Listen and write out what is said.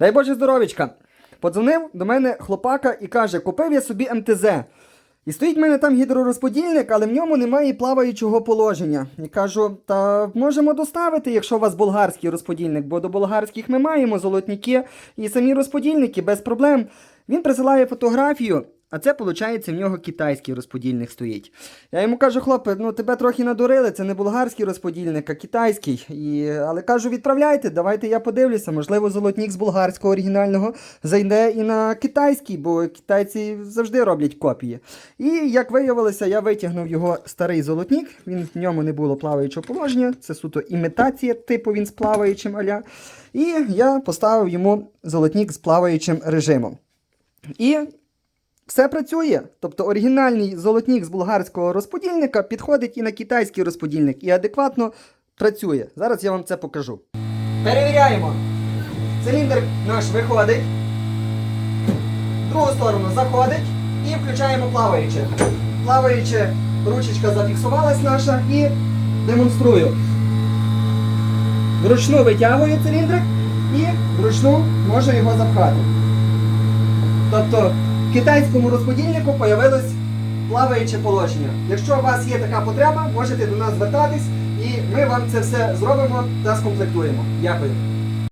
Дай Боже здоровічка. Подзвонив до мене хлопака і каже: купив я собі МТЗ. І стоїть в мене там гідророзподільник, але в ньому немає плаваючого положення. І кажу, та можемо доставити, якщо у вас болгарський розподільник, бо до болгарських ми маємо золотніки і самі розподільники без проблем. Він присилає фотографію, а це, виходить, в нього китайський розподільник стоїть. Я йому кажу, хлопе, ну тебе трохи надурили, це не болгарський розподільник, а китайський. І... Але кажу, відправляйте, давайте я подивлюся. Можливо, золотнік з болгарського оригінального зайде і на китайський, бо китайці завжди роблять копії. І як виявилося, я витягнув його старий золотнік, він в ньому не було плаваючого положення, це суто імітація, типу він з плаваючим аля. І я поставив йому золотник з плаваючим режимом. І все працює. Тобто оригінальний золотник з болгарського розподільника підходить і на китайський розподільник, і адекватно працює. Зараз я вам це покажу. Перевіряємо. Циліндр наш виходить. Другу сторону заходить і включаємо плаваюче. Плаваюче ручечка зафіксувалась наша і демонструю. Вручну витягую циліндрик і вручну можу його запхати. Тобто в китайському розподільнику появилось плаваюче положення. Якщо у вас є така потреба, можете до нас звертатись і ми вам це все зробимо та скомплектуємо. Дякую.